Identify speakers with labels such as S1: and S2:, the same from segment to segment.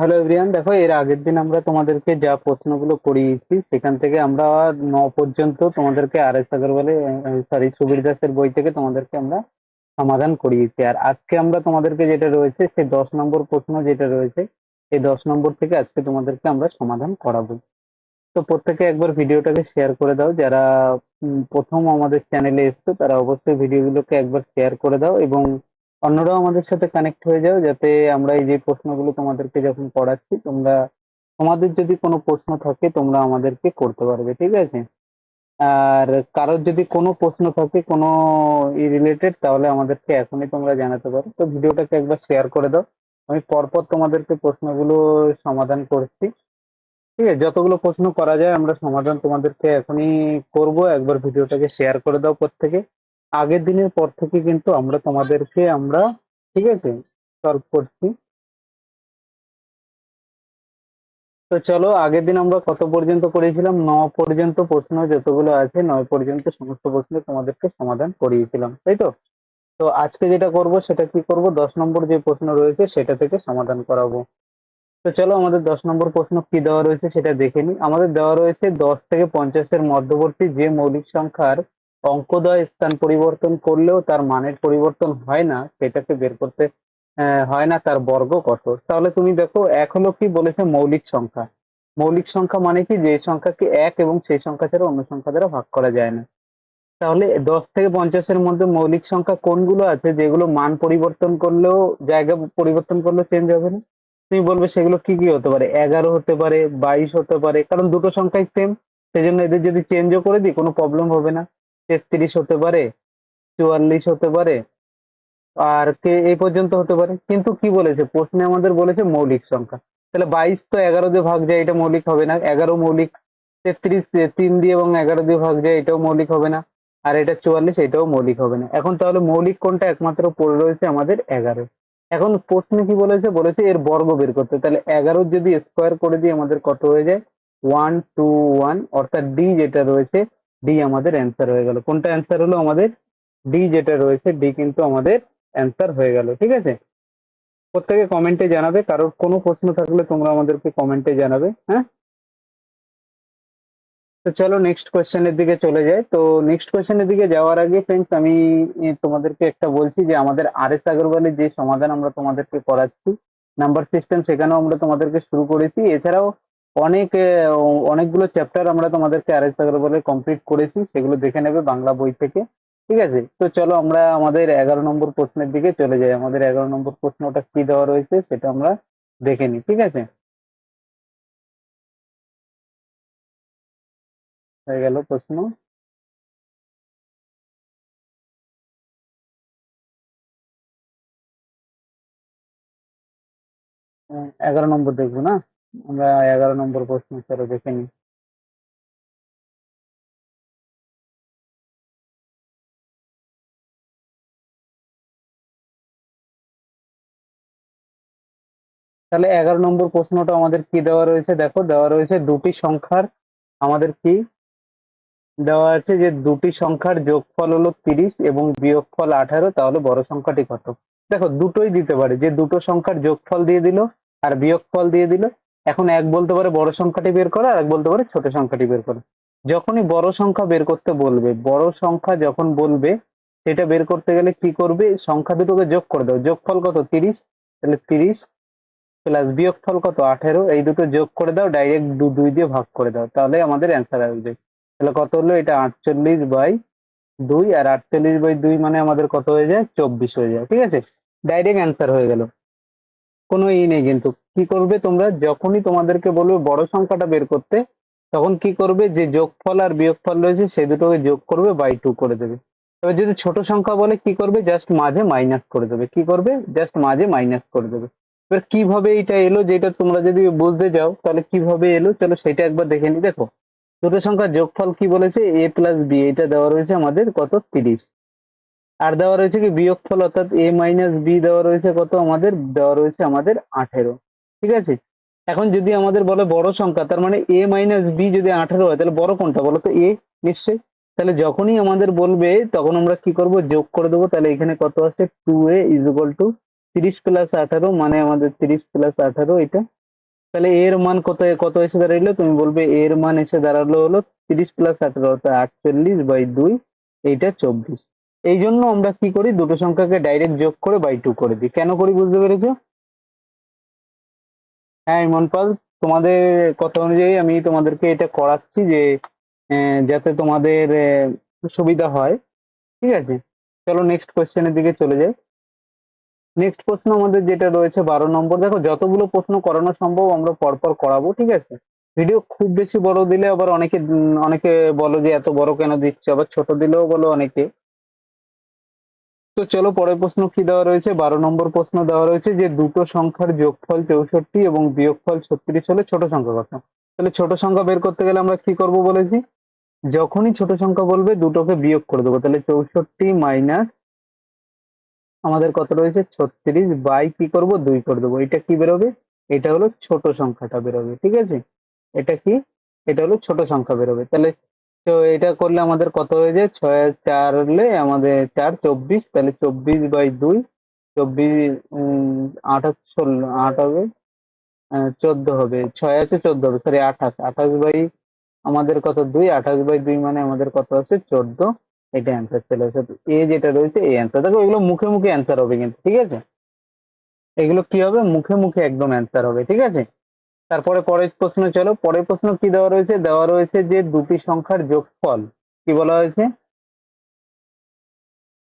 S1: Hello everyone দেখো, এর আগের দিন আমরা তোমাদেরকে যা প্রশ্নগুলো করিয়েছি, সেখান থেকে আমরা ন পর্যন্ত তোমাদেরকে আর এস আগরওয়ালে সরি সুবীর দাসের বই থেকে তোমাদেরকে আমরা সমাধান করিয়েছি। আর আজকে আমরা তোমাদেরকে যেটা রয়েছে, সেই দশ নম্বর প্রশ্ন যেটা রয়েছে এই দশ নম্বর থেকে আজকে তোমাদেরকে আমরা সমাধান করাবো। তো প্রত্যেকে একবার ভিডিওটাকে শেয়ার করে দাও। যারা প্রথম আমাদের চ্যানেলে এসছো, তারা অবশ্যই ভিডিওগুলোকে একবার শেয়ার করে দাও এবং অন্যরাও আমাদের সাথে কানেক্ট হয়ে যাও যাতে আমরা এই যে প্রশ্নগুলো তোমাদেরকে যখন পড়াচ্ছি, তোমরা, তোমাদের যদি কোনো প্রশ্ন থাকে, তোমরা আমাদেরকে করতে পারবে, ঠিক আছে? আর কারোর যদি কোনো প্রশ্ন থাকে, কোনো ই রিলেটেড তাহলে আমাদেরকে এখনই তোমরা জানাতে পারো। তো ভিডিওটাকে একবার শেয়ার করে দাও। আমি পরপর তোমাদেরকে প্রশ্নগুলো সমাধান করছি। ঠিক আছে? যতগুলো প্রশ্ন করা যায়, আমরা সমাধান তোমাদেরকে এখনই করব। একবার ভিডিওটাকে শেয়ার করে দাও প্রত্যেকে। আগের দিনের পর থেকে কিন্তু আমরা তোমাদেরকে আমরা, ঠিক আছে সলভ করছি। তো চলো, আগের দিন আমরা কত পর্যন্ত করেছিলাম? ন পর্যন্ত প্রশ্ন যতগুলো আছে, নয় পর্যন্ত সমস্ত প্রশ্ন তোমাদেরকে সমাধান করিয়েছিলাম, তাই তো? তো আজকে যেটা করব, সেটা কি করব? দশ নম্বর যে প্রশ্ন রয়েছে, সেটা থেকে সমাধান করাবো। তো চলো, আমাদের দশ নম্বর প্রশ্ন কি দেওয়া রয়েছে, সেটা দেখে নিই। আমাদের দেওয়া রয়েছে দশ থেকে পঞ্চাশের মধ্যবর্তী যে মৌলিক সংখ্যার অঙ্কদ্বয় স্থান পরিবর্তন করলেও তার মানের পরিবর্তন হয় না, সেটাকে বের করতে হয় না, তার বর্গ কত? তাহলে তুমি দেখো, এক হলো কি বলেছে মৌলিক সংখ্যা। মৌলিক সংখ্যা মানে কি? যে সংখ্যাকে এক এবং সেই সংখ্যা ছাড়া অন্য সংখ্যা দ্বারা ভাগ করা যায় না। তাহলে দশ থেকে পঞ্চাশের মধ্যে মৌলিক সংখ্যা কোনগুলো আছে, যেগুলো মান পরিবর্তন করলেও, জায়গা পরিবর্তন করলেও চেঞ্জ হবে না? তুমি বলবে সেগুলো কি কি হতে পারে? এগারো হতে পারে, বাইশ হতে পারে, কারণ দুটো সংখ্যাই সেম সেই জন্য এদের যদি চেঞ্জও করে দিই, কোনো প্রবলেম হবে না। তেত্রিশ হতে পারে, চুয়াল্লিশ হতে পারে, আর কে এই পর্যন্ত হতে পারে। কিন্তু কি বলেছে? প্রশ্নে আমাদের বলেছে মৌলিক সংখ্যা। তাহলে বাইশ তো এগারো দিয়ে ভাগ যায়, এটা মৌলিক হবে না। এগারো মৌলিক, তেত্রিশ তিন দিয়ে এবং এগারো দিয়ে ভাগ যায়, এটাও মৌলিক হবে না। আর এটা চুয়াল্লিশ, এটাও মৌলিক হবে না। এখন তাহলে মৌলিক কোনটা একমাত্র পড়ে রয়েছে আমাদের এগারো। এখন প্রশ্নে কি বলেছে? বলেছে এর বর্গ বের করতে। তাহলে এগারোর যদি স্কোয়ার করে দিই আমাদের কত হয়ে যায়? ওয়ান টু ওয়ান অর্থাৎ ডি যেটা রয়েছে ডি আমাদের অ্যান্সার হয়ে গেল। কোনটা অ্যান্সার হলো আমাদের? ডি যেটা রয়েছে ডি কিন্তু আমাদের অ্যান্সার হয়ে গেল, ঠিক আছে? প্রত্যেকে কমেন্টে জানাবে, কারোর কোনো প্রশ্ন থাকলে তোমরা আমাদেরকে কমেন্টে জানাবে হ্যাঁ? তো চলো নেক্সট কোয়েশ্চেনের দিকে চলে যাই। তো নেক্সট কোয়েশ্চেনের দিকে যাওয়ার আগে ফ্রেন্ডস আমি তোমাদেরকে একটা বলছি যে আমাদের আর এস আগরওয়ালের যে সমাধান আমরা তোমাদেরকে করাচ্ছি নাম্বার সিস্টেম সেখানেও আমরা তোমাদেরকে শুরু করেছি। এছাড়াও অনেক অনেকগুলো চ্যাপ্টার আমরা তোমাদেরকে এস আগরওয়ালের কমপ্লিট করেছি, সেগুলো দেখে নেবে বাংলা বই থেকে, ঠিক আছে? তো চলো আমরা আমাদের এগারো নম্বর প্রশ্নের দিকে চলে যাই। আমাদের এগারো নম্বর প্রশ্নটা কি দেওয়া রয়েছে সেটা আমরা দেখে নিই, ঠিক আছে? হয়ে গেল প্রশ্ন। এগারো নম্বর দেখব না? আমরা এগারো নম্বর প্রশ্ন চলো দেখে নিই। তাহলে এগারো নম্বর প্রশ্নটা আমাদের কি দেওয়া রয়েছে? দেখো, দেওয়া রয়েছে দুটি সংখ্যার, আমাদের কি দেওয়া আছে যে দুটি সংখ্যার যোগফল হলো তিরিশ এবং বিয়োগফল আঠারো, তাহলে বড় সংখ্যাটি কত? দেখো, দুটোই দিতে পারে, যে দুটো সংখ্যার যোগফল দিয়ে দিল আর বিয়োগফল দিয়ে দিল এখন এক বলতে পারে বড় সংখ্যাটি বের করো, আর এক বলতে পারে ছোট সংখ্যাটি বের করো। যখনই বড় সংখ্যা বের করতে বলবে, বড় সংখ্যা যখন বলবে, সেটা বের করতে গেলে কি করবে? সংখ্যা দুটোকে যোগ করে দাও। যোগফল কত? তিরিশ। তাহলে তিরিশ প্লাস বিয়োগফল কত? আঠেরো। এই দুটো যোগ করে দাও ডাইরেক্ট দু, দুই দিয়ে ভাগ করে দাও। তাহলে আমাদের অ্যান্সার আসবে। তাহলে কত হলো? এটা আটচল্লিশ বাই দুই, আর আটচল্লিশ বাই দুই মানে আমাদের কত হয়ে যায়? চব্বিশ হয়ে যায়। ঠিক আছে? ডাইরেক্ট অ্যান্সার হয়ে গেল। কোনো ই নেই কিন্তু। কি করবে তোমরা? যখনই তোমাদেরকে বলবে বড় সংখ্যাটা বের করতে, তখন কি করবে? যে যোগফল আর বিয়োগফল রয়েছে, সে দুটোকে যোগ করবে বাই টু করে দেবে। এবার যদি ছোট সংখ্যা বলে, কি করবে? জাস্ট মাঝে মাইনাস করে দেবে। কি করবে? জাস্ট মাঝে মাইনাস করে দেবে। এবার কীভাবে এটা এলো? যেটা তোমরা যদি বুঝতে যাও, তাহলে কীভাবে এলো? চলো সেটা একবার দেখে নি। দেখো দুটো সংখ্যার যোগফল কি বলেছে? এ প্লাস বি এটা দেওয়া রয়েছে আমাদের কত? তিরিশ। আর দেওয়া রয়েছে কি বিয়োগফল, অর্থাৎ এ মাইনাস বি দেওয়া রয়েছে কত? আমাদের দেওয়া রয়েছে আমাদের আঠেরো। ঠিক আছে? এখন যদি আমাদের বলে বড় সংখ্যা, তার মানে এ মাইনাস বি যদি আঠেরো হয়, তাহলে বড় কোনটা? বলো তো এ নিশ্চয়ই। তাহলে যখনই আমাদের বলবে, তখন আমরা কি করব? যোগ করে দেবো। তাহলে এখানে কত আছে two A is equal to তিরিশ প্লাস আঠারো মানে আমাদের তিরিশ প্লাস আঠারো এটা। তাহলে এর মান কত কত এসে দাঁড়াইলো? তুমি বলবে এর মান এসে দাঁড়াল হলো তিরিশ প্লাস আঠারো, অর্থাৎ আটচল্লিশ বাই দুই, এইটা চব্বিশ। এই জন্য আমরা কি করি? দুটো সংখ্যাকে ডাইরেক্ট যোগ করে বাই টু করে দিই। কেন করি বুঝতে পেরেছ? হ্যাঁ ইমন পাল, তোমাদের কথা অনুযায়ী আমি তোমাদেরকে এটা করাচ্ছি যে যাতে তোমাদের সুবিধা হয়। ঠিক আছে? চলো নেক্সট কোয়েশ্চেনের দিকে চলে যাই। নেক্সট প্রশ্ন আমাদের যেটা রয়েছে বারো নম্বর। দেখো, যতগুলো প্রশ্ন করানো সম্ভব আমরা পরপর করাবো, ঠিক আছে? ভিডিও খুব বেশি বড় দিলে আবার অনেকে অনেকে বলো যে, এত বড় কেন দিচ্ছে? আবার ছোট দিলেও বলো অনেকে। তো চলো পরের প্রশ্ন কি দেওয়া রয়েছে? বারো নম্বর প্রশ্ন দেওয়া রয়েছে যে দুটো সংখ্যার যোগফল চৌষট্টি এবং বিয়োগফল ছত্রিশ হলে ছোট সংখ্যা কত? তাহলে ছোট সংখ্যা বের করতে গেলে আমরা কি করব বলেছি? যখনই ছোট সংখ্যা বলবে দুটোকে বিয়োগ করে দেবো। তাহলে চৌষট্টি মাইনাস আমাদের কত রয়েছে? ছত্রিশ বাই কি করব? দুই করে দেবো। এটা কি বেরোবে? এটা হলো ছোট সংখ্যাটা বেরোবে। ঠিক আছে? এটা কি? এটা হলো ছোট সংখ্যা বেরোবে। তাহলে তো এটা করলে আমাদের কত হয়ে যায়? ছয় আর চার হলে আমাদের চার, চব্বিশ। তাহলে চব্বিশ বাই দুই, চব্বিশ আর ষোলো, আট হবে। চোদ্দ হবে। ছয় আছে, চোদ্দ হবে। সরি আঠাশ। আঠাশ বাই আমাদের কত? দুই। আঠাশ বাই দুই মানে আমাদের কত আছে? চোদ্দ। এটা অ্যান্সার চলে আসে। এ যেটা রয়েছে, এই অ্যান্সার দেখো, এগুলো মুখে মুখে অ্যান্সার হবে কিন্তু, ঠিক আছে? এগুলো কি হবে? মুখে মুখে একদম অ্যান্সার হবে, ঠিক আছে? তারপরে পরের প্রশ্ন চলো। পরের প্রশ্ন কি দেওয়া রয়েছে? দেওয়া রয়েছে যে দুটি সংখ্যার যোগফল। কি বলা হয়েছে?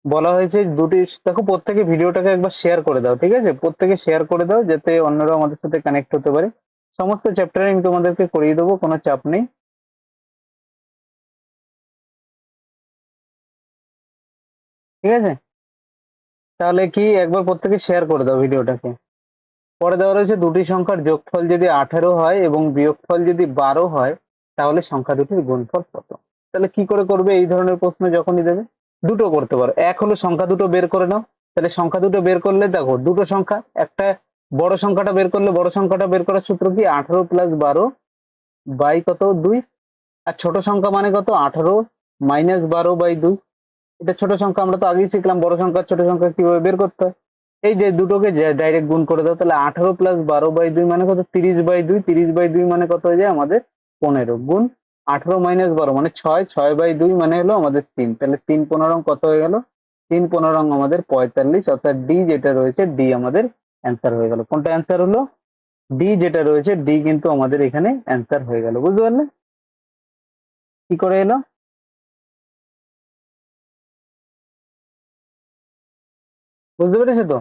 S1: বলা হয়েছে দুটি, দেখো প্রত্যেকে ভিডিওটাকে একবার শেয়ার করে দাও, ঠিক আছে? প্রত্যেকে শেয়ার করে দাও যাতে অন্যরা আমাদের সাথে কানেক্ট হতে পারে। সমস্ত চ্যাপ্টারে আমি তোমাদেরকে করিয়ে দেবো, কোনো চাপ নেই। ঠিক আছে? তাহলে কি একবার প্রত্যেকে শেয়ার করে দাও ভিডিওটাকে। পরে দেওয়া রয়েছে দুটি সংখ্যার যোগফল যদি আঠেরো হয় এবং বিয়োগফল যদি বারো হয়, তাহলে সংখ্যা দুটির গুণফল কত? তাহলে কি করে করবে? এই ধরনের প্রশ্ন যখনই দেবে, দুটো করতে পারো। এক হলো সংখ্যা দুটো বের করে নাও। তাহলে সংখ্যা দুটো বের করলে দেখো, দুটো সংখ্যা, একটা বড় সংখ্যাটা বের করলে বড় সংখ্যাটা বের করার সূত্র কি? আঠারো প্লাস বারো বাই কত? দুই। আর ছোট সংখ্যা মানে কত? আঠারো মাইনাস বারো বাই দুই। এটা ছোট সংখ্যা, আমরা তো আগেই শিখলাম, বড় সংখ্যা ছোট সংখ্যা কীভাবে বের করতে হয়? এই যে দুটোকে ডাইরেক্ট গুণ করে দাও, তাহলে আঠারো প্লাস বারো বাই দুই মানে কত? তিরিশ বাই দুই, তিরিশ বাই দুই মানে কত হয়ে যায়? আমাদের পনেরো গুণ আঠারো মাইনাস বারো মানে ছয় ছয় বাই দুই মানে হলো আমাদের তিন। তাহলে তিন পনেরো কত হয়ে গেল? তিন পনেরো আমাদের পঁয়তাল্লিশ, অর্থাৎ ডি যেটা রয়েছে ডি আমাদের অ্যান্সার হয়ে গেল। কোনটা অ্যান্সার হলো? ডি যেটা রয়েছে ডি কিন্তু আমাদের এখানে অ্যান্সার হয়ে গেল। বুঝতে পারলে? কি করে এলো? বুঝতে পেরেছ তো?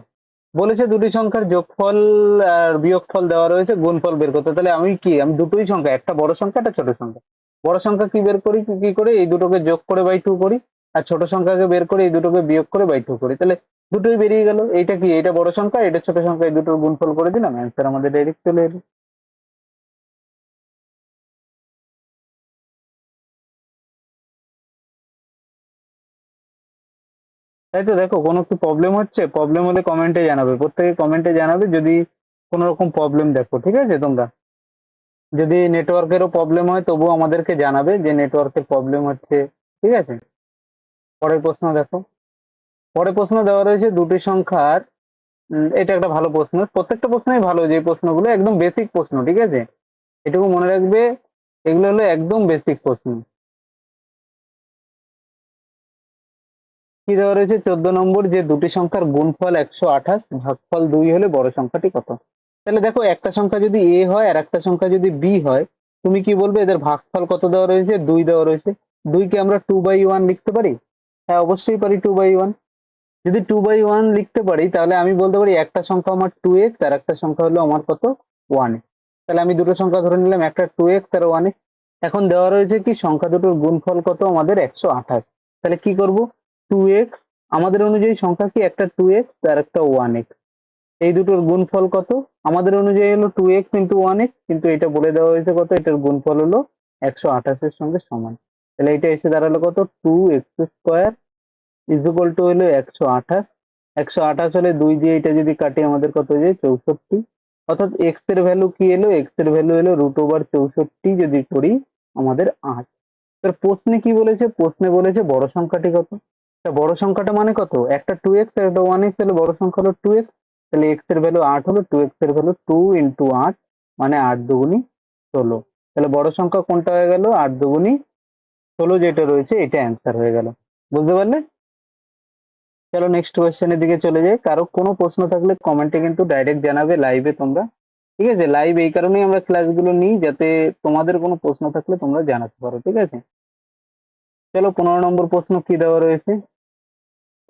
S1: বলেছে দুটি সংখ্যার যোগফল আর বিয়োগফল দেওয়া রয়েছে, গুণফল বের করতে। তাহলে আমি কি? আমি দুটোই সংখ্যা, একটা বড় সংখ্যা, একটা ছোট সংখ্যা। বড় সংখ্যা কি বের করি? কি করে? এই দুটোকে যোগ করে বাই টু করি। আর ছোট সংখ্যাকে বের করে এই দুটোকে বিয়োগ করে বাই টু করি। তাহলে দুটোই বেরিয়ে গেল। এইটা কি? এটা বড় সংখ্যা, এটা ছোট সংখ্যা, এই দুটোর গুণফল করে দিলাম। অ্যান্সার আমাদের ডাইরেক্ট চলে এলো। তাই তো দেখো, কোনো কি প্রবলেম হচ্ছে? প্রবলেম হলে কমেন্টে জানাবে। প্রত্যেকে কমেন্টে জানাবে যদি কোনো রকম প্রবলেম দেখো, ঠিক আছে তোমরা? যদি নেটওয়ার্কেরও প্রবলেম হয়, তবুও আমাদেরকে জানাবে যে নেটওয়ার্কের প্রবলেম হচ্ছে, ঠিক আছে? পরের প্রশ্ন দেখো। পরের প্রশ্ন দেওয়া রয়েছে দুটি সংখ্যার এটা একটা ভালো প্রশ্ন। প্রত্যেকটা প্রশ্নই ভালো, যে প্রশ্নগুলো একদম বেসিক প্রশ্ন, ঠিক আছে? এটুকু মনে রাখবে, এগুলো হলো একদম বেসিক প্রশ্ন। কি দেওয়া রয়েছে? চোদ্দ নম্বর যে দুটি সংখ্যার গুণফল একশো আঠাশ, ভাগফল দুই হলে বড় সংখ্যাটি কত? তাহলে দেখো, একটা সংখ্যা যদি এ হয় আর একটা সংখ্যা যদি বি হয়, তুমি কি বলবে এদের ভাগফল কত দেওয়া রয়েছে? দুই দেওয়া রয়েছে। দুই দুইকে আমরা টু বাই ওয়ান লিখতে পারি? হ্যাঁ অবশ্যই পারি টু বাই ওয়ান যদি টু বাই ওয়ান লিখতে পারি, তাহলে আমি বলতে পারি একটা সংখ্যা আমার টু এক্স আর একটা সংখ্যা হলো আমার কত? ওয়ান তাহলে আমি দুটো সংখ্যা ধরে নিলাম, একটা টু এক্স আর ওয়ান এখন দেওয়া রয়েছে কি, সংখ্যা দুটোর গুণফল কত? আমাদের একশো আঠাশ। তাহলে কি করব? টু এক্স আমাদের অনুযায়ী সংখ্যা কি? একটা টু এক্স আর একটা ওয়ান এক্স এই দুটোর গুণফল কত? আমাদের অনুযায়ী হলো two X into one X কিন্তু এটা বলে দেওয়া হয়েছে কত? এটার গুণফল হলো একশো আঠাশের সঙ্গে সমান। তাহলে এটা এসে দাঁড়াল কত? Two X square is equal to হলো একশো আঠাশ। একশো আঠাশ হলে দুই দিয়ে এটা যদি কাটি, আমাদের কত হয়ে যায়? চৌষট্টি। অর্থাৎ এক্সের ভ্যালু কি এলো? এক্সের ভ্যালু এলো রুট ওভার চৌষট্টি যদি করি, আমাদের আট। এবার প্রশ্নে কি বলেছে? প্রশ্নে বলেছে বড় সংখ্যাটি কত? তা বড় সংখ্যাটা মানে কত? একটা টু এক্স আর একটা ওয়ান এক্স তাহলে বড় সংখ্যা হলো টু এক্স তাহলে এক্সের ভ্যালু আট হলো টু এক্সের ভ্যালু টু ইন্টু আট মানে আট দুগুনি ষোলো। তাহলে বড় সংখ্যা কোনটা হয়ে গেল? আট দুগুনি ষোলো যেটা রয়েছে, এটা অ্যান্সার হয়ে গেল। বুঝতে পারলে? চলো নেক্সট কোয়েশ্চেনের দিকে চলে যাই। কারও কোনো প্রশ্ন থাকলে কমেন্টে কিন্তু ডাইরেক্ট জানাবে লাইভে তোমরা। ঠিক আছে? লাইভ এই কারণেই আমরা ক্লাসগুলো নিই, যাতে তোমাদের কোনো প্রশ্ন থাকলে তোমরা জানাতে পারো। ঠিক আছে? চলো পনেরো নম্বর প্রশ্ন কি দেওয়া রয়েছে?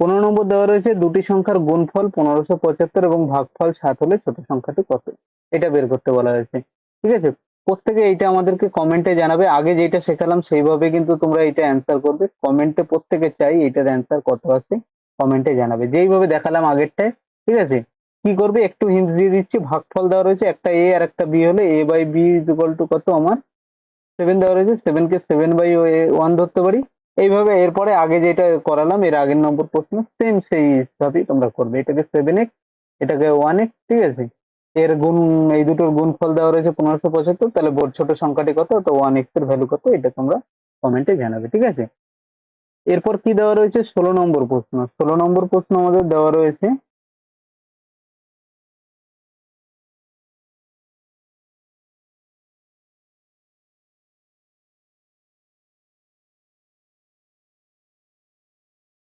S1: পনেরো নম্বর দেওয়া রয়েছে, দুটি সংখ্যার গুণফল পনেরোশো পঁচাত্তর এবং ভাগফল সাত হলে ছোট সংখ্যাটি কত? এটা বের করতে বলা হয়েছে, ঠিক আছে? প্রত্যেকে এইটা আমাদেরকে কমেন্টে জানাবে, আগে যেটা শেখালাম সেইভাবে কিন্তু তোমরা এটা অ্যান্সার করবে কমেন্টে প্রত্যেকে চাই এটার অ্যান্সার কত আছে কমেন্টে জানাবে। যেইভাবে দেখালাম আগেরটায়, ঠিক আছে? কি করবে? একটু হিন্ট দিয়ে দিচ্ছি, ভাগফল দেওয়া রয়েছে, একটা এ আর একটা বি হলে A by B is equal to কত আমার? সেভেন দেওয়া রয়েছে সেভেন কে সেভেন বাই ওয়ান ধরতে পারি এইভাবে এরপরে আগে যেটা করালাম, এর আগের নম্বর প্রশ্ন সেম সেই হিসাবেই তোমরা করবে। এটাকে সেভেন এক্স এটাকে ওয়ান এক্স ঠিক আছে? এর গুণ, এই দুটোর গুণফল দেওয়া রয়েছে পনেরোশো পঁচাত্তর, তাহলে বোর্ড ছোট সংখ্যাটি কত? তো ওয়ান এক্সের ভ্যালু কত? এটা তোমরা কমেন্টে জানাবে, ঠিক আছে? এরপর কি দেওয়া রয়েছে? ষোলো নম্বর প্রশ্ন। ষোলো নম্বর প্রশ্ন আমাদের দেওয়া রয়েছে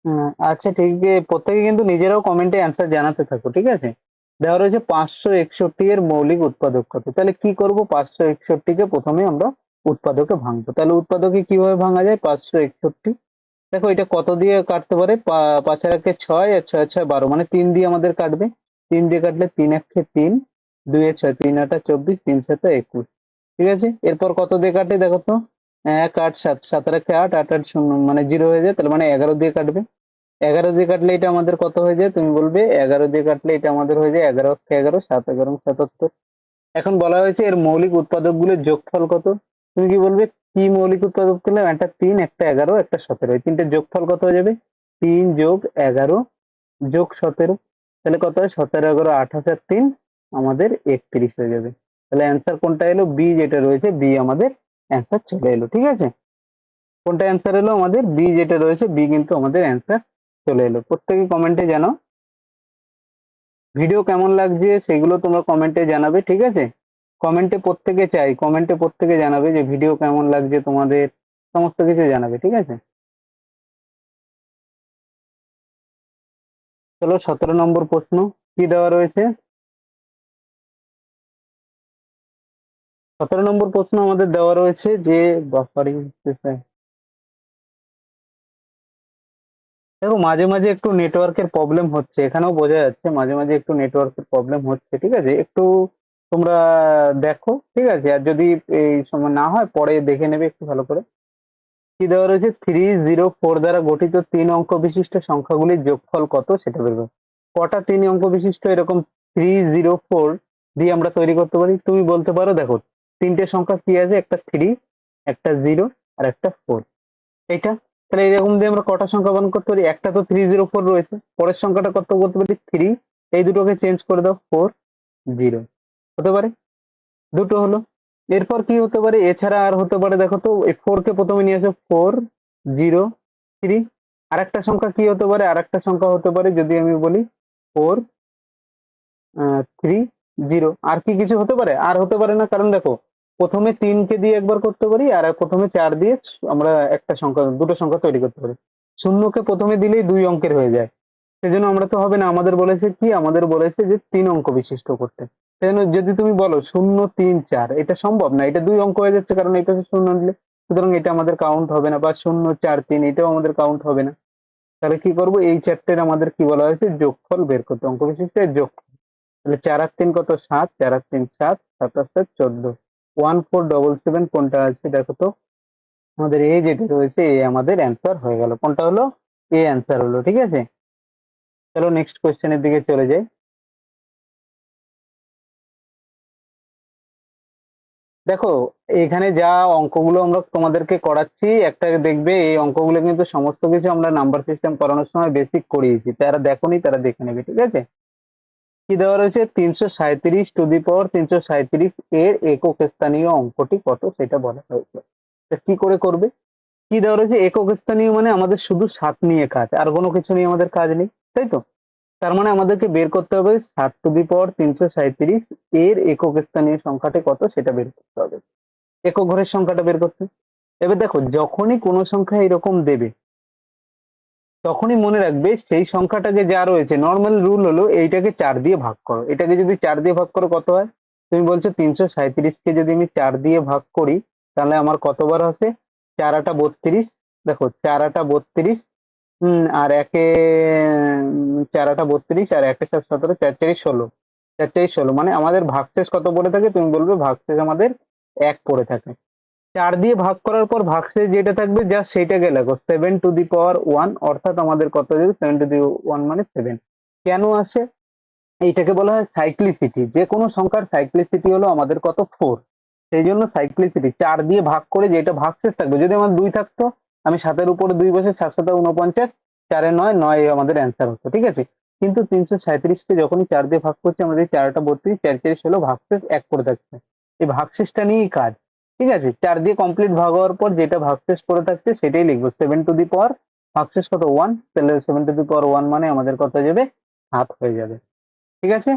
S1: হুম, আচ্ছা ঠিক আছে। প্রত্যেকে কিন্তু নিজেরাও কমেন্টে অ্যান্সার জানাতে থাকো ঠিক আছে? দেওয়া রয়েছে পাঁচশো একষট্টি এর মৌলিক উৎপাদক কত? তাহলে কি করব? পাঁচশো একষট্টিকে প্রথমে আমরা উৎপাদকে ভাঙবো। তাহলে উৎপাদকে কীভাবে ভাঙা যায়? পাঁচশো একষট্টি। দেখো এটা কত দিয়ে কাটতে পারে? পাঁচ আর একে ছয় আর ছয় ছয় বারো। মানে তিন দিয়ে আমাদের কাটবে। তিন দিয়ে কাটলে তিন একে তিন দুই এ ছয় তিন আটা চব্বিশ তিন সাথে একুশ। ঠিক আছে? এরপর কত দিয়ে কাটে? দেখো তো। এক আট সাত সাত আর একে আট আট আট শূন্য মানে জিরো হয়ে যায়, তাহলে মানে এগারো দিয়ে কাটবে। এগারো দিয়ে কাটলে এটা আমাদের কত হয়ে যায়? তুমি বলবে এগারো দিয়ে কাটলে এটা আমাদের হয়ে যায় এগারো অক্ষে এগারো, সাত এগারো সাতাত্তর। এখন বলা হয়েছে এর মৌলিক উৎপাদকগুলোর যোগফল কত? তুমি কি বলবে? কি মৌলিক উৎপাদক পেলাম একটা তিন, একটা এগারো, একটা সতেরো। এই তিনটে যোগফল কত হয়ে যাবে? তিন যোগ এগারো যোগ সতেরো। তাহলে কত হয়? সতেরো, এগারো, আঠাশ আর তিন আমাদের একত্রিশ হয়ে যাবে। তাহলে অ্যান্সার কোনটা এলো? বি যেটা রয়েছে বি আমাদের অ্যান্সার চলে এলো, ঠিক আছে? কোনটা অ্যান্সার এলো আমাদের? বি যেটা রয়েছে বি কিন্তু আমাদের অ্যান্সার চলে এলো। প্রত্যেকে কমেন্টে জানাও। ভিডিও কেমন লাগছে সেগুলো তোমরা কমেন্টে জানাবে, ঠিক আছে? কমেন্টে প্রত্যেকে চাই কমেন্টে প্রত্যেকে জানাবে যে ভিডিও কেমন লাগছে তোমাদের, সমস্ত কিছু জানাবে, ঠিক আছে? চলো, সতেরো নম্বর প্রশ্ন, কি দেওয়া রয়েছে? সতেরো নম্বর প্রশ্ন আমাদের দেওয়া রয়েছে যে বাফারিং দেখো মাঝে মাঝে একটু নেটওয়ার্কের প্রবলেম হচ্ছে, এখানেও বোঝা যাচ্ছে মাঝে মাঝে একটু নেটওয়ার্কের প্রবলেম হচ্ছে, ঠিক আছে? একটু তোমরা দেখো, ঠিক আছে? আর যদি এই সময় না হয়, পরে দেখে নেবে একটু ভালো করে। কি দেওয়া রয়েছে? থ্রি জিরো ফোর দ্বারা গঠিত তিন অঙ্ক বিশিষ্ট সংখ্যাগুলির যোগফল কত? সেটা বের কটা তিন অঙ্ক বিশিষ্ট এরকম থ্রি জিরো ফোর দিয়ে আমরা তৈরি করতে পারি? তুমি বলতে পারো, দেখো তিনটে সংখ্যা কি আছে? একটা থ্রি একটা জিরো আর একটা ফোর এটা তাহলে এরকম দিয়ে আমরা কটা সংখ্যা বান করতে পারি? একটা তো থ্রি জিরো ফোর রয়েছে। পরের সংখ্যাটা কত করতে পারি? থ্রি এই দুটোকে চেঞ্জ করে দাও ফোর জিরো হতে পারে? দুটো হলো। এরপর কি হতে পারে? এছাড়া আর হতে পারে, দেখো তো, এই ফোর কে প্রথমে নিয়ে আসো। ফোর জিরো থ্রি আর একটা সংখ্যা কি হতে পারে? আর একটা সংখ্যা হতে পারে, যদি আমি বলি ফোর থ্রি জিরো আর কি কিছু হতে পারে? আর হতে পারে না, কারণ দেখো প্রথমে তিনকে দিয়ে একবার করতে পারি আর প্রথমে চার দিয়ে আমরা একটা সংখ্যা, দুটো সংখ্যা তৈরি করতে পারি। শূন্যকে প্রথমে দিলেই দুই অঙ্কের হয়ে যায়। সেজন্য আমরা তো হবে না, আমাদের বলেছে কি? আমাদের বলেছে যে তিন অঙ্ক বিশিষ্ট করতে। সেজন্য যদি তুমি বলো শূন্য, তিন, চার, এটা সম্ভব না, এটা দুই অঙ্ক হয়ে যাচ্ছে কারণ এটা শূন্য নিলে। সুতরাং এটা আমাদের কাউন্ট হবে না, বা শূন্য, চার, তিন, এটাও আমাদের কাউন্ট হবে না। তাহলে কি করব? এই চারটের আমাদের কি বলা হয়েছে? যোগফল বের করতে, অঙ্ক বিশিষ্ট যোগফল। তাহলে চার আর তিন কত? সাত, চার আর তিন, সাত সাত আর সাত, চোদ্দ। ওয়ান ফোর ডবল সেভেন কোনটা আছে দেখো তো? আমাদের এ যেটা রয়েছে এ আমাদের অ্যান্সার হয়ে গেল। কোনটা হলো? এ অ্যান্সার হলো, ঠিক আছে? চলো নেক্সট কোয়েশ্চেনের দিকে চলে যাই। দেখো, এখানে যা অঙ্কগুলো আমরা তোমাদেরকে করাচ্ছি, একটা দেখবে এই অঙ্কগুলো কিন্তু সমস্ত কিছু আমরা নাম্বার সিস্টেম করানোর সময় বেসিক করিয়েছি। তারা দেখোনি তারা দেখে নেবে, ঠিক আছে? কি দেওয়া রয়েছে? তিনশো সাঁত্রিশ টু দি পাওয়ার তিনশো সাঁত্রিশ এর একক স্থানীয় অঙ্কটি কত? সেটা বলা হয়েছে। কি করে করবে? কি দেওয়া রয়েছে? একক স্থানীয় মানে আমাদের শুধু সাত নিয়ে কাজ, আর কোনো কিছু নিয়ে আমাদের কাজ নেই, তাই তো? তার মানে আমাদেরকে বের করতে হবে সাত টু দি পাওয়ার তিনশো সাঁইত্রিশ এর একক স্থানীয় সংখ্যাটি কত? সেটা বের করতে হবে। একক ঘরের সংখ্যাটা বের করতে এবার দেখো, যখনই কোনো সংখ্যা এরকম দেবে তখনই মনে রাখবে সেই সংখ্যাটাকে যা রয়েছে নর্মাল রুল হলো এইটাকে চার দিয়ে ভাগ করো। এটাকে যদি চার দিয়ে ভাগ করো কত হয়? তুমি বলছো তিনশো সাঁইত্রিশকে যদি আমি চার দিয়ে ভাগ করি, তাহলে আমার কতবার হচ্ছে চার আটা বত্রিশ। দেখো চার আটা বত্রিশ আর একে চার আটা বত্রিশ, আর একে সাত সতেরো, চার চারি ষোলো। চার চারি ষোলো মানে আমাদের ভাগশেষ কত পড়ে থাকে? তুমি বলবে ভাগশেষ আমাদের এক পড়ে থাকে। চার দিয়ে ভাগ করার পর ভাগশেষ যেটা থাকবে যা সেইটাকে লেখো seven to the power one অর্থাৎ আমাদের কত যাবে? সেভেন টু দি ওয়ান মানে সেভেন কেন আসে? এইটাকে বলা হয় সাইক্লিসিটি যে কোনো সংখ্যার সাইক্লিসিটি হলো আমাদের কত? ফোর সেই জন্য সাইক্লিসিটি চার দিয়ে ভাগ করে যেটা ভাগশেষ থাকবে, যদি আমার দুই থাকতো, আমি সাতের উপরে দুই বসে সাত সাথে উনপঞ্চাশ চারে নয় নয় আমাদের অ্যান্সার হতো, ঠিক আছে? কিন্তু তিনশো সাঁত্রিশকে যখনই চার দিয়ে ভাগ করছি, আমাদের চারটা বত্রিশ, চার চারি ষোলো ভাগশেষ এক করে থাকছে। এই ভাগশেষটা নিয়েই কাজ। ঠিক আছে? চার দিয়ে কমপ্লিট ভাগ হওয়ার পর যেটা ভাগশেষ পড়ে থাকছে সেটাই লিখব। সেভেন টু দি পাওয়ার ভাগশেষ কত? ওয়ান তাহলে seven to the power one মানে আমাদের কত যাবে? সাত হয়ে যাবে। ঠিক আছে?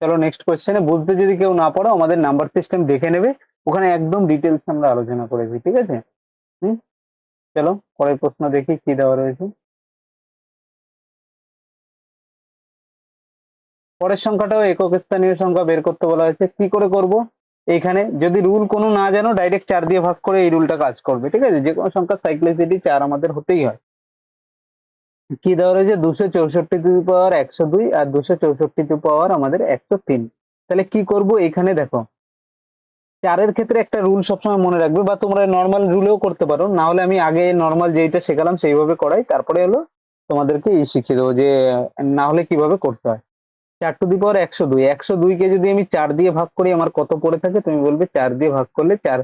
S1: চলো নেক্সট কোয়েশ্চেনে বুঝতে যদি কেউ না পারো, আমাদের নাম্বার সিস্টেম দেখে নেবে। ওখানে একদম ডিটেলস আমরা আলোচনা করেছি ঠিক আছে? হুম? চলো, পরের প্রশ্ন দেখি কি দেওয়া রয়েছে। পরের সংখ্যাটাও একক স্থানীয় সংখ্যা বের করতে বলা হয়েছে। কি করে করব? এখানে যদি রুল কোনো না জানো ডাইরেক্ট চার দিয়ে ভাগ করে এই রুলটা কাজ করবে, ঠিক আছে? যে কোনো সংখ্যার সাইক্লিসিটি চার আমাদের হতেই হয়। কি দেওয়া রয়েছে? দুশো চৌষট্টি টু পাওয়ার একশো দুই আর দুশো চৌষট্টি টু পাওয়ার আমাদের একশো তিন। তাহলে কি করব? এখানে দেখো, চারের ক্ষেত্রে একটা রুল সবসময় মনে রাখবে বা তোমরা নর্মাল রুলেও করতে পারো। না হলে আমি আগে নর্মাল যেইটা শেখালাম সেইভাবে করাই। তারপরে হলো তোমাদেরকে এই শিখিয়ে দেবো যে না হলে কীভাবে করতে হয়। চার টু দি পাওয়ার একশো দুই। একশো দুইকে যদি আমি চার দিয়ে ভাগ করি, আমার কত পড়ে থাকে? তুমি বলবে চার দিয়ে ভাগ করলে চার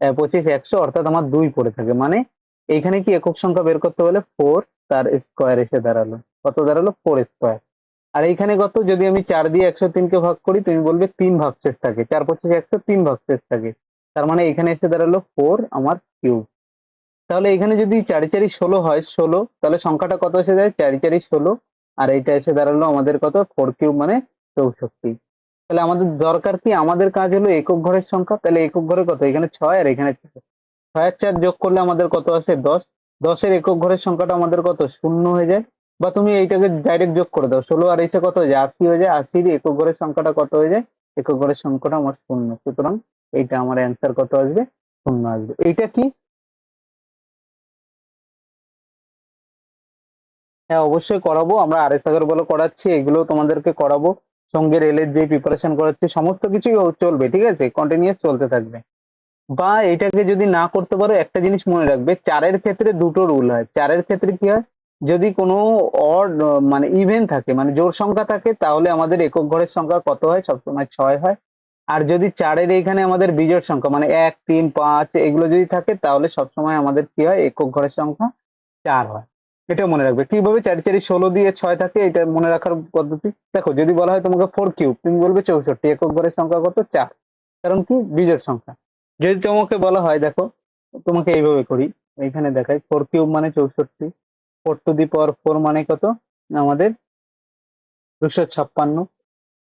S1: পঁচিশ, একশো, অর্থাৎ আমার দুই পড়ে থাকে। মানে এইখানে কি একক সংখ্যা বের করতে হলে ফোর তার স্কোয়ার এসে দাঁড়াল। কত দাঁড়াল? ফোর স্কোয়ার আর এইখানে কত? যদি আমি চার দিয়ে একশো তিনকে ভাগ করি, তুমি বলবে তিন ভাগশেষ থাকে। চার, পঁচিশ, একশো, তিন ভাগশেষ থাকে। তার মানে এখানে এসে দাঁড়াল ফোর আমার কিউব তাহলে এখানে যদি চারি চারি ষোলো হয়, ষোলো, তাহলে সংখ্যাটা কত এসে যায়? চারি চারি ষোলো আর এইটা এসে দাঁড়াল আমাদের কত? ফোর কিউব মানে চৌষট্টি। তাহলে আমাদের দরকার কি? আমাদের কাজ হলো একক ঘরের সংখ্যা। তাহলে একক ঘরে কত? এখানে ছয় আর এখানে ছয় আর চার যোগ করলে আমাদের কত আসে? দশ। দশের একক ঘরের সংখ্যাটা আমাদের কত? শূন্য হয়ে যায়। বা তুমি এইটাকে ডাইরেক্ট যোগ করে দাও। ষোলো আর এসে কত হয়ে যায়? আশি হয়ে যায়। আশির একক ঘরের সংখ্যাটা কত হয়ে যায়? একক ঘরের সংখ্যাটা আমার শূন্য। সুতরাং এইটা আমার অ্যান্সার কত আসবে? শূন্য আসবে। এইটা কি? হ্যাঁ অবশ্যই করাবো। আমরা আর এস আগর বলে করাচ্ছি, এগুলো তোমাদেরকে করাবো। সঙ্গে রেলের যে প্রিপারেশন করাচ্ছি, সমস্ত কিছুই চলবে, ঠিক আছে? কন্টিনিউস চলতে থাকবে। বা এটাকে যদি না করতে পারো, একটা জিনিস মনে রাখবে, চারের ক্ষেত্রে দুটো রুল হয়। চারের ক্ষেত্রে কি হয়? যদি কোনো অড মানে ইভেন থাকে মানে জোর সংখ্যা থাকে, তাহলে আমাদের একক ঘরের সংখ্যা কত হয়? সবসময় ছয় হয়। আর যদি চারের এখানে আমাদের বিজোড় সংখ্যা মানে এক, তিন, পাঁচ, এগুলো যদি থাকে, তাহলে সবসময় আমাদের কি হয়? একক ঘরের সংখ্যা চার হয়। এটা মনে রাখবে। কীভাবে চারি চারি ষোলো দিয়ে ছয় থাকে, এটা মনে রাখার পদ্ধতি? দেখো, যদি বলা হয় তোমাকে ফোর কিউব তুমি বলবে চৌষট্টি, একক ঘরের সংখ্যা কত? চার। কারণ কি? বিজোড় সংখ্যা। যদি তোমাকে বলা হয়, দেখো, তোমাকে এইভাবে করি এখানে দেখাই ফোর কিউব মানে চৌষট্টি four to the power four মানে কত? আমাদের দুশো ছাপ্পান্ন।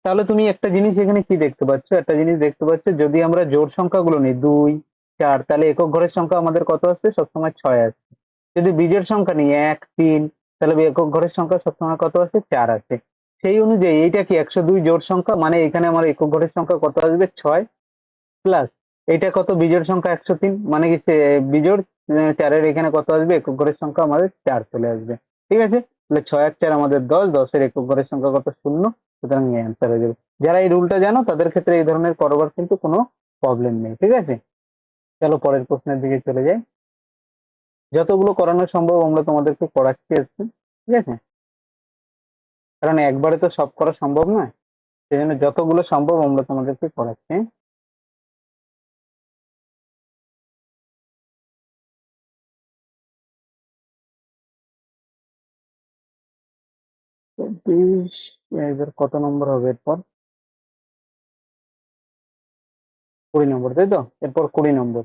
S1: তাহলে তুমি একটা জিনিস এখানে কি দেখতে পাচ্ছ? একটা জিনিস দেখতে পাচ্ছ, যদি আমরা জোর সংখ্যাগুলো নিই, দুই, চার, তাহলে একক ঘরের সংখ্যা আমাদের কত আসছে? সবসময় ছয় আসছে। যদি বীজের সংখ্যা নিই, এক, তিন, তাহলে একক ঘরের সংখ্যা সবসময় কত আছে? চার আছে। সেই অনুযায়ী এইটা কি একশো দুই জোড় সংখ্যা? মানে এখানে আমার একক ঘরের সংখ্যা কত আসবে? ছয় প্লাস এটা কত? বিজোড় সংখ্যা একশো তিন। মানে কি বিজোড় চারের এখানে কত আসবে? একক ঘরের সংখ্যা আমাদের চার চলে আসবে। ঠিক আছে? তাহলে ছয় আর চার আমাদের দশ। দশের একক ঘরের সংখ্যা কত? শূন্য। সুতরাং এই অ্যান্সার হয়ে যাবে। যারা এই রুলটা জানো, তাদের ক্ষেত্রে এই ধরনের করবার কিন্তু কোনো প্রবলেম নেই। ঠিক আছে? চলো পরের প্রশ্নের দিকে চলে যাই। যতগুলো করানো সম্ভব আমরা তোমাদেরকে করাচ্ছি আজকে ঠিক আছে? কারণ একবারে তো সব করা সম্ভব নয় সেই জন্য যতগুলো সম্ভব আমরা তোমাদেরকে করাচ্ছি। এবার কত নম্বর হবে এরপর? কুড়ি নম্বর, তাই তো? এরপর কুড়ি নম্বর।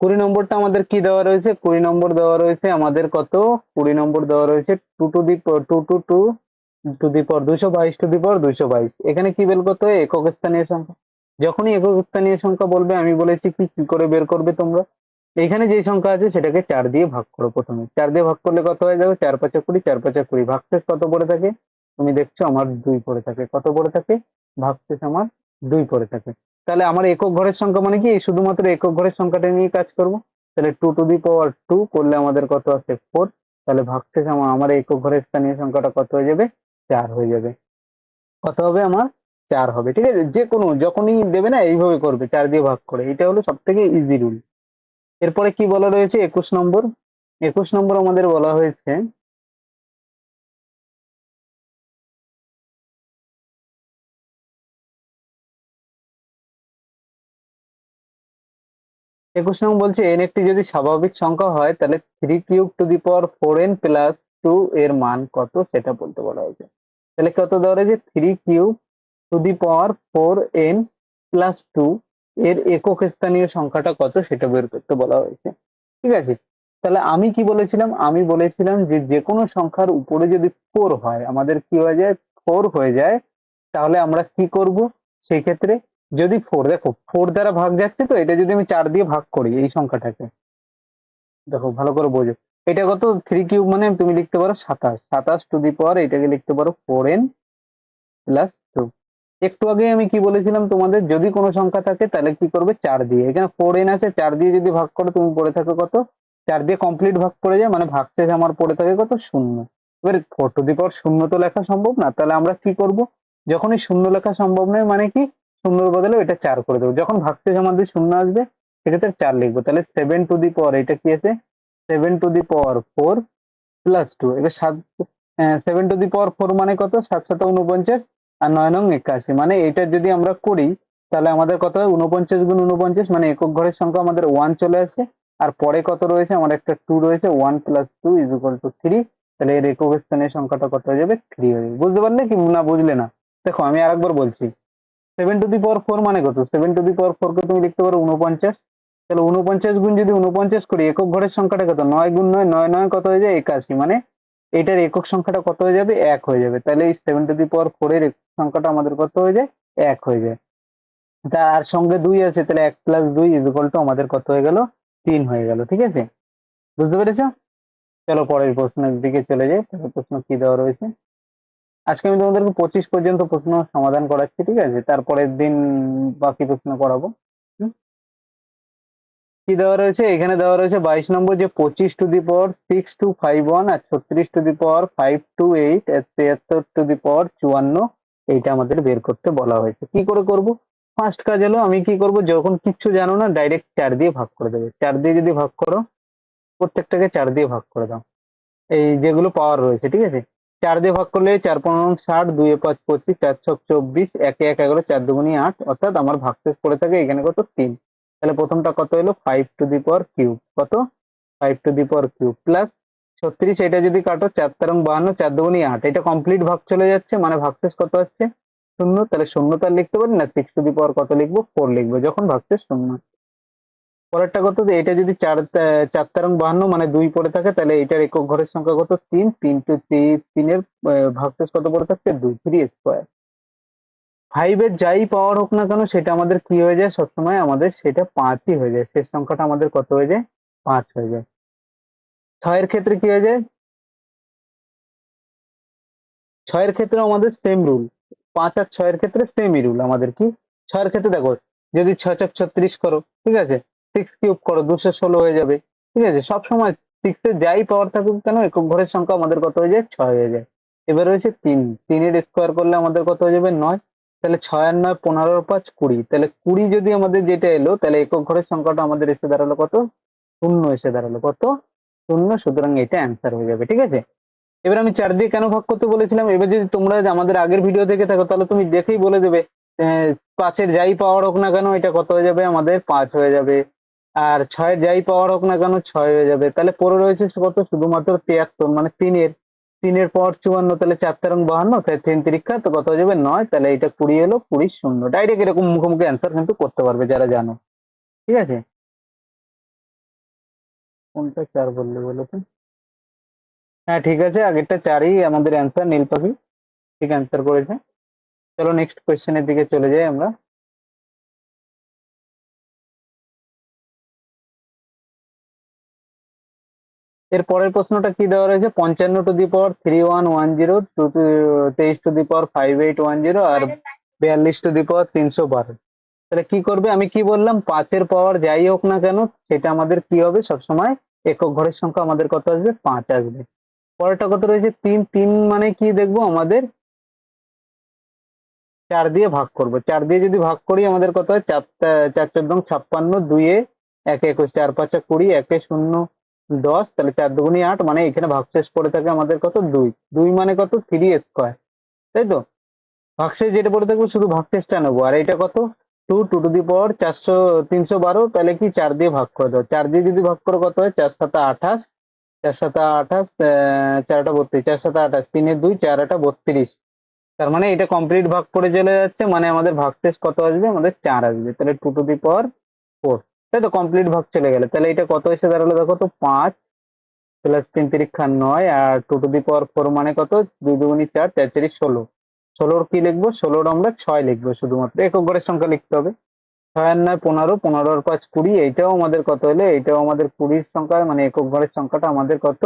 S1: কুড়ি নম্বরটা আমাদের কি দেওয়া রয়েছে? কুড়ি নম্বর দেওয়া রয়েছে আমাদের কত? কুড়ি নম্বর দেওয়া রয়েছে two to the two two two two the পর দুশো বাইশ, টু দি পর দুইশো বাইশ। এখানে কি বের করতে হয়? একক স্থানীয় সংখ্যা। যখনই একক স্থানীয় সংখ্যা বলবে, আমি বলেছি কি কি করে বের করবে তোমরা? এখানে যে সংখ্যা আছে সেটাকে চার দিয়ে ভাগ করো প্রথমে। চার দিয়ে ভাগ করলে কত হয়ে যাবে? চার পাঁচা কুড়ি, চার পাঁচা কুড়ি। ভাগশেষ কত পড়ে থাকে? তুমি দেখছ আমার দুই পড়ে থাকে। কত পড়ে থাকে? ভাগশেষ আমার দুই পড়ে থাকে। তাহলে আমার একক ঘরের সংখ্যা মানে কি? শুধুমাত্র একক ঘরের সংখ্যাটা নিয়ে কাজ করব। তাহলে two to the power two করলে আমাদের কত আছে? ফোর তাহলে ভাগশেষ আমার আমার একক ঘরের স্থানীয় সংখ্যাটা কত হয়ে যাবে? চার হয়ে যাবে। কত হবে আমার? চার হবে, ঠিক আছে? যে কোনো, যখনই দেবে না, এইভাবে করবে, চার দিয়ে ভাগ করে। এটা হলো সব থেকে ইজি রুল এরপরে কি বলা রয়েছে? একুশ নম্বর। একুশ নম্বর আমাদের বলা হয়েছে একুশ নম্বর বলছে এন একটি যদি স্বাভাবিক সংখ্যা হয়, তাহলে three cube to the power four N plus two এর মান কত সেটা বলতে বলা হয়েছে। তাহলে কত দেওয়া রয়েছে? Three cube to the power four N plus two এর একক স্থানীয় সংখ্যাটা কত সেটা বের করতে বলা হয়েছে। ঠিক আছে? তাহলে আমি কি বলেছিলাম? আমি বলেছিলাম যে যে কোনো সংখ্যার উপরে যদি ফোর হয়, আমাদের কি হয়ে যায়? ফোর হয়ে যায়, তাহলে আমরা কি করব? সেই ক্ষেত্রে যদি ফোর দেখো ফোর দ্বারা ভাগ যাচ্ছে তো, এটা যদি আমি চার দিয়ে ভাগ করি, এই সংখ্যাটাকে। দেখো, ভালো করে বোঝো। এটা কত? থ্রি কিউব মানে তুমি লিখতে পারো সাতাশ। সাতাশ টু দি পাওয়ার এটাকে লিখতে পারো ফোর এন প্লাস টু একটু আগে আমি কি বলেছিলাম তোমাদের, যদি কোনো সংখ্যা থাকে, তাহলে কি করবে? চার দিয়ে। এখানে ফোর এন আছে, চার দিয়ে যদি ভাগ করো, তুমি পড়ে থাকো কত? চার দিয়ে কমপ্লিট ভাগ করে যায় মানে ভাগশেষ আমার পড়ে থাকে কত? শূন্য। এবার ফোর টু দি পাওয়ার শূন্য তো লেখা সম্ভব না, তাহলে আমরা কি করব? যখনই শূন্য লেখা সম্ভব নয় মানে কি? শূন্যর বদলে এটা চার করে দেবো। যখন ভাগশেষ আমাদের শূন্য আসবে সেক্ষেত্রে চার লিখব। তাহলে সেভেন টু দি পাওয়ার এটা কি আছে? Seven to the power four plus two এবার সাত seven to the power four মানে কত? সাত সাত উনপঞ্চাশ আর নয় নং একাশি। মানে এটা যদি আমরা করি, তাহলে আমাদের কত হয়? উনপঞ্চাশ গুণ উনপঞ্চাশ মানে একক ঘরের সংখ্যা আমাদের ওয়ান চলে আসে। আর পরে কত রয়েছে? আমার একটা টু রয়েছে one plus two is equal to three তাহলে এর একক স্থানের সংখ্যাটা কত হয়ে যাবে? থ্রি হয়ে যাবে। বুঝতে পারলে কি? না, বুঝলে না। দেখো, আমি আরেকবার বলছি। Seven to the power four মানে কত? Seven to the power four কে তুমি লিখতে পারো উনপঞ্চাশ তাহলে উনপঞ্চাশ গুণ যদি উনপঞ্চাশ করি, একক ঘরের সংখ্যাটা কত? নয় গুণ নয় নয় নয় কত হয়ে যায়? একাশি। মানে এটার একক সংখ্যাটা কত হয়ে যাবে? এক হয়ে যাবে। তাহলে এই seven to the power four এর একক সংখ্যাটা আমাদের কত হয়ে যায়? এক হয়ে যায়। তার সঙ্গে দুই আছে, তাহলে এক প্লাস দুই ইজ ইকুয়াল টু আমাদের কত হয়ে গেল? তিন হয়ে গেল। ঠিক আছে? বুঝতে পেরেছ? চলো পরের প্রশ্নের দিকে চলে যাই। প্রশ্ন কি দেওয়া রয়েছে? আজকে আমি তোমাদেরকে পঁচিশ পর্যন্ত প্রশ্ন সমাধান করাচ্ছি, ঠিক আছে? তারপরের দিন বাকি প্রশ্ন করাবো? কি দেওয়া রয়েছে? এখানে দেওয়া রয়েছে বাইশ নম্বর যে পঁচিশ টু দি পর সিক্স টু ফাইভ ওয়ান আর ছত্রিশ টু দি পর ফাইভ টু এইট আর তিয়াত্তর টু দি পর চুয়ান্ন, এইটা আমাদের বের করতে বলা হয়েছে। কি করে করব? ফার্স্ট কাজ হলো আমি কি করব? যখন কিচ্ছু জানো না ডাইরেক্ট চার দিয়ে ভাগ করে দেবে। চার দিয়ে যদি ভাগ করো, প্রত্যেকটাকে চার দিয়ে ভাগ করে দাও। এই যেগুলো পাওয়ার রয়েছে, ঠিক আছে? চার দিয়ে ভাগ করলে চার পনেরো, ষাট, দুই পাঁচ, পঁচিশ, চার ছক চব্বিশ, একে এক এগারো, চার দুগুনি আট, অর্থাৎ আমার ভাগশেষ পড়ে থাকে এখানে কত তিন। তাহলে প্রথমটা কত হলো five to the power cube কত? Five to the power cube plus ছত্রিশ, এটা যদি কাটো, চার তেরং বাহান্ন, চার দুগুনি আট, এটা কমপ্লিট ভাগ চলে যাচ্ছে মানে ভাগশেষ কত হচ্ছে শূন্য, তাহলে শূন্য তার লিখতে পারি না? সিক্স টু দি পাওয়ার কত লিখব? ফোর লিখব, যখন ভাগশেষ শূন্য। পরেরটা কত যে, এটা যদি চার চার তেরং বাহান্ন মানে দুই পড়ে থাকে, তাহলে এটার একক ঘরের সংখ্যা কত? তিন তিন টু তিনের ভাগশেষ কত পড়ে থাকছে? দুই, থ্রি স্কোয়ার। ফাইভের যাই পাওয়ার হোক না কেন, সেটা আমাদের কি হয়ে যায়? সবসময় আমাদের সেটা পাঁচই হয়ে যায়। শেষ সংখ্যাটা আমাদের কত হয়ে যায়? পাঁচ হয়ে যায়। ছয়ের ক্ষেত্রে কি হয়ে যায়? ছয়ের ক্ষেত্রে আমাদের সেম রুল পাঁচ আর ছয়ের ক্ষেত্রে সেমই রুল আমাদের কি? ছয়ের ক্ষেত্রে দেখো, যদি ছয় ছক ছত্রিশ করো, ঠিক আছে? সিক্স কিউব করো, দুশো ষোলো হয়ে যাবে। ঠিক আছে? সব সময় সিক্সে যাই পাওয়ার থাকুক কেন, একক ঘরের সংখ্যা আমাদের কত হয়ে যায়? ছয় হয়ে যায়। এবার রয়েছে তিন। তিনের স্কোয়ার করলে আমাদের কত হয়ে যাবে? নয়। তাহলে ছয় আর নয়, পনেরো, পাঁচ, কুড়ি। তাহলে কুড়ি যদি আমাদের যেটা এলো, তাহলে একক ঘরের সংখ্যাটা আমাদের এসে দাঁড়াল কত? শূন্য এসে দাঁড়াল কত? শূন্য। সুতরাং এটা অ্যান্সার হয়ে যাবে। ঠিক আছে? এবার আমি চার দিয়ে কেন ভাগ করতে বলেছিলাম? এবার যদি তোমরা আমাদের আগের ভিডিও দেখে থাকো, তাহলে তুমি দেখেই বলে দেবে পাঁচের যাই পাওয়ার হোক না কেন, এটা কত হয়ে যাবে? আমাদের পাঁচ হয়ে যাবে। আর ছয়ের যাই পাওয়ার হোক না কেন ছয় হয়ে যাবে। তাহলে পরে রয়েছে কত? শুধুমাত্র তিয়াত্তর মানে তিনের। তিনের পর চুয়ান্ন, তাহলে চার তেরং বাহান্ন, তাহলে তিন তিরিক্ষা, তো কত হয়ে যাবে? নয়, তাহলে এটা কুড়ি এলো, কুড়ি শূন্য। ডাইরেক্ট এরকম মুখোমুখি অ্যান্সার কিন্তু করতে পারবে যারা জানো। ঠিক আছে? কোনটা চার বললে বলো তো? হ্যাঁ ঠিক আছে, আগেরটা চারই আমাদের অ্যান্সার নীল পাখি। ঠিক অ্যান্সার করেছে। চলো নেক্সট কোয়েশ্চেনের দিকে চলে যাই আমরা। এর পরের প্রশ্নটা কি দেওয়া রয়েছে? পঞ্চান্ন to the power three one one zero two তেইশ to the power five eight one zero আর বিয়াল্লিশ টু দি পাওয়ার তিনশো বারো তাহলে কি করবে? আমি কি বললাম? পাঁচের পাওয়ার যাই হোক না কেন সেটা আমাদের কি হবে? সবসময় একক ঘরের সংখ্যা আমাদের কত আসবে? পাঁচ আসবে। পরেরটা কত রয়েছে? তিন তিন মানে কি দেখব? আমাদের চার দিয়ে ভাগ করব। চার দিয়ে যদি ভাগ করি আমাদের কত হয়? চার চার চোদ্দ ছাপ্পান্ন দুইয়ে এক একুশ চার পাঁচা কুড়ি একে শূন্য দশ, তাহলে চার দুগুনি আট মানে এখানে ভাগশেষ পড়ে থাকে আমাদের কত? দুই। দুই মানে কত? থ্রি স্কোয়ার তাই তো? ভাগশেষ যেটা পড়ে থাকবে শুধু ভাগশেষটা নেব। আর এটা কত? Two two to the power চারশো, তিনশো বারো, তাহলে কি চার দিয়ে ভাগ করে দাও। চার দিয়ে যদি ভাগ করো কত হয়? চার সাতা আঠাশ। চার সাতা আঠাশ চারটা বত্রিশ। চার সাতা আঠাশ তিনের দুই, চার আটা বত্রিশ। তার মানে এটা কমপ্লিট ভাগ করে চলে যাচ্ছে মানে আমাদের ভাগশেষ কত আসবে? আমাদের চার আসবে। তাহলে two to the power four তাই তো কমপ্লিট ভাগ চলে গেলে। তাহলে এটা কত এসে দাঁড়াল দেখো তো? পাঁচ প্লাস তিন তিরিক্ষা নয় আর two to the power four মানে কত? দুই দুগুনি চার চার চারি ষোলো। ষোলোর কি লিখব? ষোলোর আমরা ছয় লিখব শুধুমাত্র। একক ঘরের সংখ্যা লিখতে হবে। ছয় আর নয় পনেরো পনেরো আর পাঁচ কুড়ি, এইটাও আমাদের কত হলে এইটাও আমাদের কুড়ির সংখ্যা মানে একক ঘরের সংখ্যাটা আমাদের কত?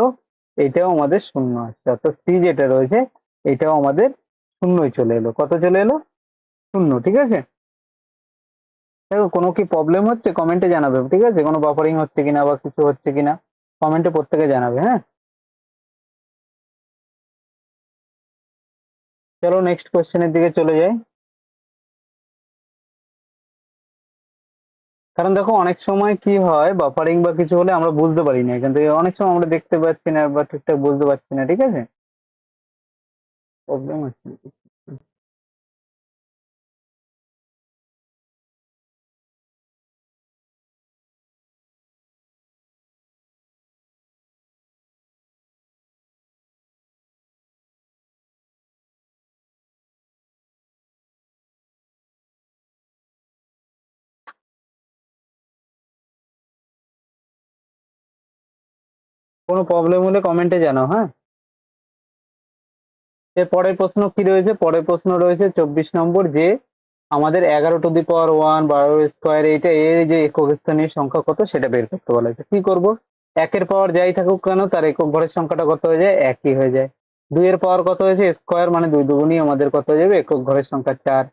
S1: এইটাও আমাদের শূন্য আসছে। অর্থাৎ সি যেটা রয়েছে এটাও আমাদের শূন্যই চলে এলো। কত চলে এলো? শূন্য, ঠিক আছে? দেখো, কোনো কি প্রবলেম হচ্ছে? কমেন্টে জানাবে, ঠিক আছে? কোনো বাফারিং হচ্ছে কিনা বা কিছু হচ্ছে কিনা কমেন্টে প্রত্যেকে জানাবে হ্যাঁ? চলো নেক্সট কোয়েশ্চেনের দিকে চলে যাই। কারণ দেখো, অনেক সময় কি হয় বাফারিং বা কিছু হলে আমরা বুঝতে পারি না, এখান থেকে অনেক সময় আমরা দেখতে পাচ্ছি না বা ঠিকঠাক বুঝতে পারছি না, ঠিক আছে? প্রবলেম হচ্ছে কোনো প্রবলেম হলে কমেন্টে জানাও হ্যাঁ? পরের প্রশ্ন কি রয়েছে? পরের প্রশ্ন রয়েছে চব্বিশ নম্বর যে আমাদের এগারো টু দি পাওয়ার ওয়ান বারো স্কোয়ার এইটা এর যে একক স্থানীয় সংখ্যা কত সেটা বের করতে বলা হয়েছে। কি করব? একের পাওয়ার যাই থাকুক কেন, তার একক ঘরের সংখ্যাটা কত হয়ে যায়? একই হয়ে যায়। দুইয়ের পাওয়ার কত হয়েছে? স্কোয়ার মানে দুই দুগুণই আমাদের কত হয়ে যাবে? একক ঘরের সংখ্যা চার।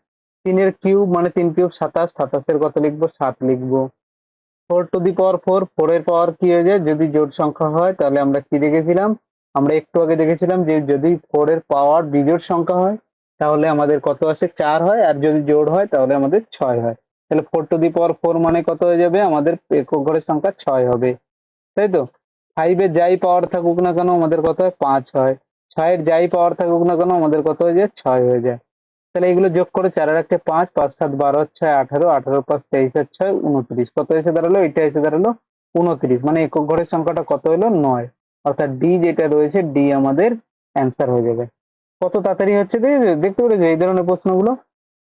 S1: তিনের কিউব মানে তিন কিউব সাতাশ, সাতাশের কত লিখব? সাত লিখব। Four to the power four ফোরের পাওয়ার কি হয়ে যায়? যদি জোট সংখ্যা হয়, তাহলে আমরা কি দেখেছিলাম? আমরা একটু আগে দেখেছিলাম যে যদি ফোর এর পাওয়ার বিজোড় সংখ্যা হয়, তাহলে আমাদের কত আসে? চার হয়, আর যদি জোড় হয়, তাহলে আমাদের ছয় হয়। তাহলে four to the power four মানে কত হয়ে যাবে? আমাদের একক ঘরের সংখ্যা ছয় হবে। তাই তো? ফাইভের যাই পাওয়ার থাকুক না কেন, আমাদের কত হয়? পাঁচ হয়। ছয়ের যাই পাওয়ার থাকুক না কেন, আমাদের কত হয়ে যায়? ছয় হয়ে যায়। তাহলে এগুলো যোগ করে চারের একটা পাঁচ পাঁচ সাত বারো, ছয় আঠারো আঠারো পাঁচ তেইশ আর ছয় উনত্রিশ। কত এসে দাঁড়াল? এটা এসে দাঁড়াল উনত্রিশ। মানে একক ঘরের সংখ্যাটা কত হলো? নয়। অর্থাৎ ডি যেটা রয়েছে ডি আমাদের অ্যান্সার হয়ে যাবে। কত তাড়াতাড়ি হচ্ছে দেখে- দেখতে পেরেছ এই ধরনের প্রশ্নগুলো?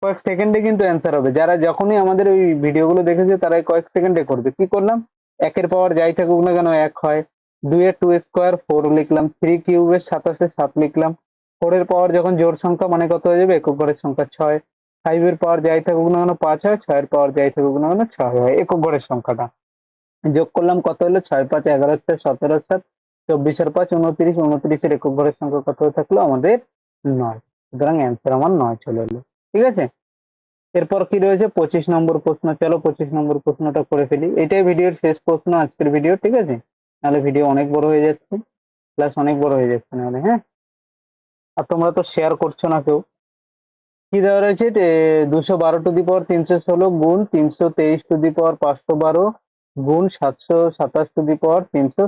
S1: কয়েক সেকেন্ডে কিন্তু অ্যান্সার হবে। যারা যখনই আমাদের ওই ভিডিওগুলো দেখেছে তারা কয়েক সেকেন্ডে করবে। কি করলাম? একের পাওয়ার যাই থাকুক না কেন, এক হয়। দুইয়ের টু স্কোয়ার ফোর লিখলাম। থ্রি কিউবের সাতাশে সাত লিখলাম। ফোর এর পাওয়ার যখন জোর সংখ্যা মানে কত হয়ে যাবে? একক ঘরের সংখ্যা ছয়। ফাইভ এর পাওয়ার যাই থাকুক না কেন পাঁচ হয়, ছয়ের পাওয়ার যাই থাকুক না কেন ছয় হয়। একক ঘরের সংখ্যাটা। যোগ করলাম কত হলো? ছয় পাঁচ এগারো চার সতেরো সাত, চব্বিশের পাঁচ, উনত্রিশ, উনত্রিশের একক ঘরের সংখ্যা কত থাকল? আমাদের নয়। সুতরাং অ্যান্সার আমার নয় চলে এলো। ঠিক আছে? এরপর কি রয়েছে? পঁচিশ নম্বর প্রশ্ন। চলো পঁচিশ নম্বর প্রশ্নটা করে ফেলি। এটাই ভিডিওর শেষ প্রশ্ন আজকের ভিডিও। ঠিক আছে? নাহলে ভিডিও অনেক বড় হয়ে যাচ্ছে। প্লাস অনেক বড় হয়ে যাচ্ছে নাহলে হ্যাঁ? আর তোমরা তো শেয়ার করছ না কেউ। কি দেওয়া রয়েছে? দুশো বারো টু দি পাওয়ার তিনশো ষোলো গুণ তিনশো তেইশ টু দি পাওয়ার পাঁচশো বারো গুণ সাতশো সাতাশ টু দি পাওয়ার তিনশো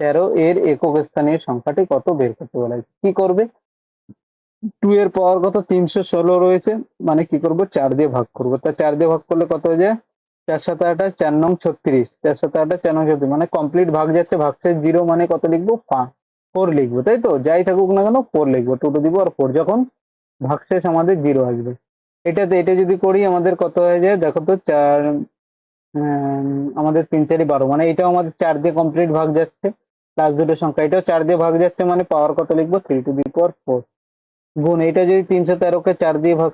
S1: তেরো। এর একক স্থানীয় সংখ্যাটি কত? বের করতে বলা হয়েছে। কি করবে? টু এর পাওয়ার কত? তিনশো ষোলো রয়েছে। মানে কি করব? চার দিয়ে ভাগ করব। তা চার দিয়ে ভাগ করলে কত হয়ে যায়? চার সাথে আঠাশ চার নং ছত্রিশ। চার সাথে আঠাশ চার নং ছত্রিশ। মানে কমপ্লিট ভাগ যাচ্ছে। ভাগশেষ জিরো মানে কত লিখব? ফোর লিখব, তাই তো? যাই থাকুক না কেন ফোর লিখব। টু টু দিব আর ফোর যখন ভাগশেষ আমাদের জিরো আসবে। এটাতে, এটা যদি করি, আমাদের কত হয়ে যায়? দেখো তো, চার আমাদের তিন চারি বারো মানে এটাও আমাদের চার দিয়ে কমপ্লিট ভাগ যাচ্ছে। প্লাস দুটো সংখ্যা, এটাও চার দিয়ে ভাগ যাচ্ছে মানে পাওয়ার কত লিখব? Three to the power four গুণ, এটা যদি তিনশো তেরোকে চার দিয়ে ভাগ